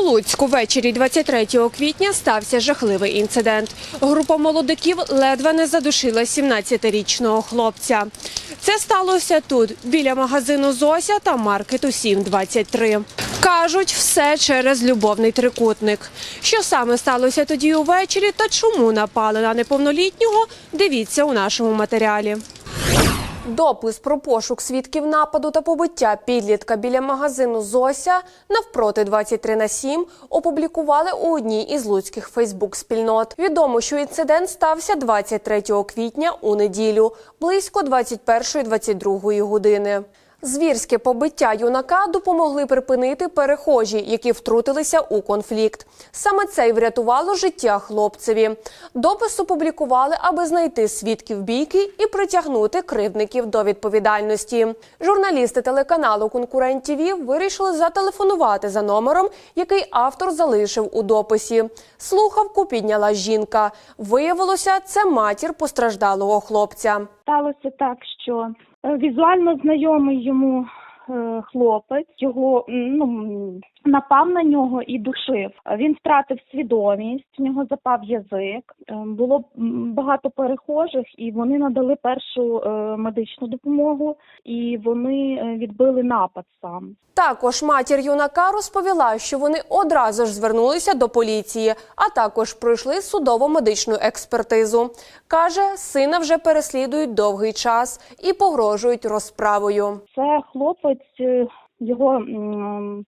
Луцьку ввечері 23 квітня стався жахливий інцидент. Група молодиків ледве не задушила 17-річного хлопця. Це сталося тут, біля магазину Зося та маркету 723. Кажуть, все через любовний трикутник. Що саме сталося тоді увечері та чому напали на неповнолітнього, дивіться у нашому матеріалі. Допис про пошук свідків нападу та побиття підлітка біля магазину Зося навпроти 23 на 7 опублікували у одній із луцьких фейсбук-спільнот. Відомо, що інцидент стався 23 квітня у неділю, близько 21-22 години. Звірське побиття юнака допомогли припинити перехожі, які втрутилися у конфлікт. Саме це й врятувало життя хлопцеві. Допис опублікували, аби знайти свідків бійки і притягнути кривдників до відповідальності. Журналісти телеканалу Конкурент ТІВІ вирішили зателефонувати за номером, який автор залишив у дописі. Слухавку підняла жінка. Виявилося, це матір постраждалого хлопця. Сталося так, що е, візуально знайомий йому е, хлопець його ну, напав на нього і душив. Він втратив свідомість, в нього запав язик. Е, Було багато перехожих, і вони надали першу е, медичну допомогу, і вони е, відбили напад сам. Також матір юнака розповіла, що вони одразу ж звернулися до поліції, а також пройшли судово-медичну експертизу. Каже, сина вже переслідують довгий час і погрожують розправою. Це хлопець його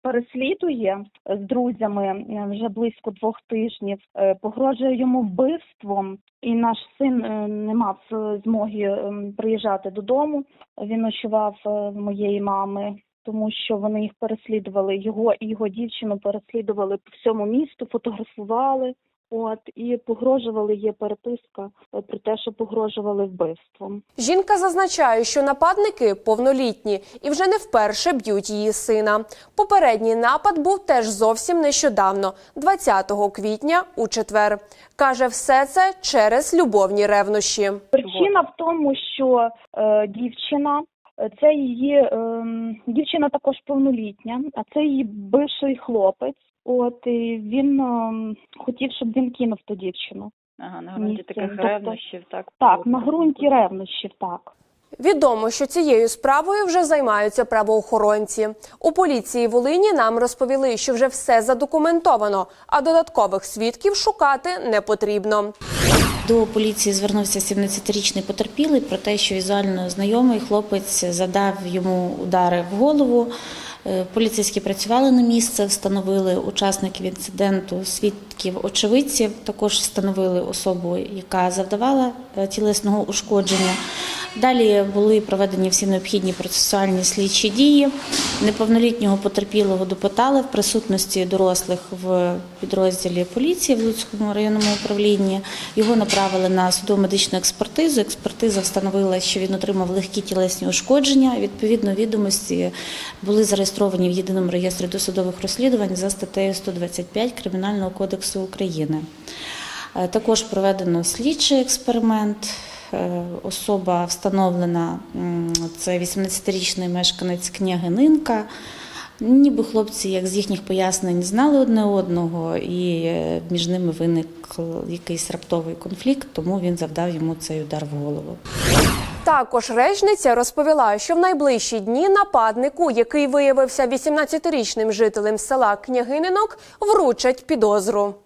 переслідує з друзями е, вже близько двох тижнів. Е, Погрожує йому вбивством, і наш син е, не мав змоги приїжджати додому. Він ночував моєї мами. Тому що вони їх переслідували, його і його дівчину переслідували по всьому місту, фотографували. От і погрожували є переписка е, про те, що погрожували вбивством. Жінка зазначає, що нападники повнолітні і вже не вперше б'ють її сина. Попередній напад був теж зовсім нещодавно, 20 квітня у четвер. Каже, все це через любовні ревнощі. Причина в тому, що е, дівчина, це її е, дівчина також повнолітня, а це її бивший хлопець. От і він е, хотів, щоб він кинув ту дівчину. Ага, на ґрунті таких Тобто- ревнощів, так? Так, на ґрунті ревнощів, так. Відомо, що цією справою вже займаються правоохоронці. У поліції Волині нам розповіли, що вже все задокументовано, а додаткових свідків шукати не потрібно. До поліції звернувся 17-річний потерпілий про те, що візуально знайомий хлопець задав йому удари в голову. Е, Поліцейські працювали на місце, встановили учасників інциденту, свідків, очевидців. Також встановили особу, яка завдавала е, тілесного ушкодження. Далі були проведені всі необхідні процесуальні слідчі дії. Неповнолітнього потерпілого допитали в присутності дорослих в підрозділі поліції в Луцькому районному управлінні. Його направили на судово-медичну експертизу. Експертиза встановила, що він отримав легкі тілесні ушкодження. Відповідно, відомості були зареєстровані в єдиному реєстрі досудових розслідувань за статтею 125 Кримінального кодексу України. Е, Також проведено слідчий експеримент. Е, Особа встановлена це 18-річний мешканець княгининка. Ніби хлопці, як з їхніх пояснень, знали одне одного, і е, між ними виник якийсь раптовий конфлікт, тому він завдав йому цей удар в голову. Також речниця розповіла, що в найближчі дні нападнику, який виявився 18-річним жителем села Княгининок, вручать підозру.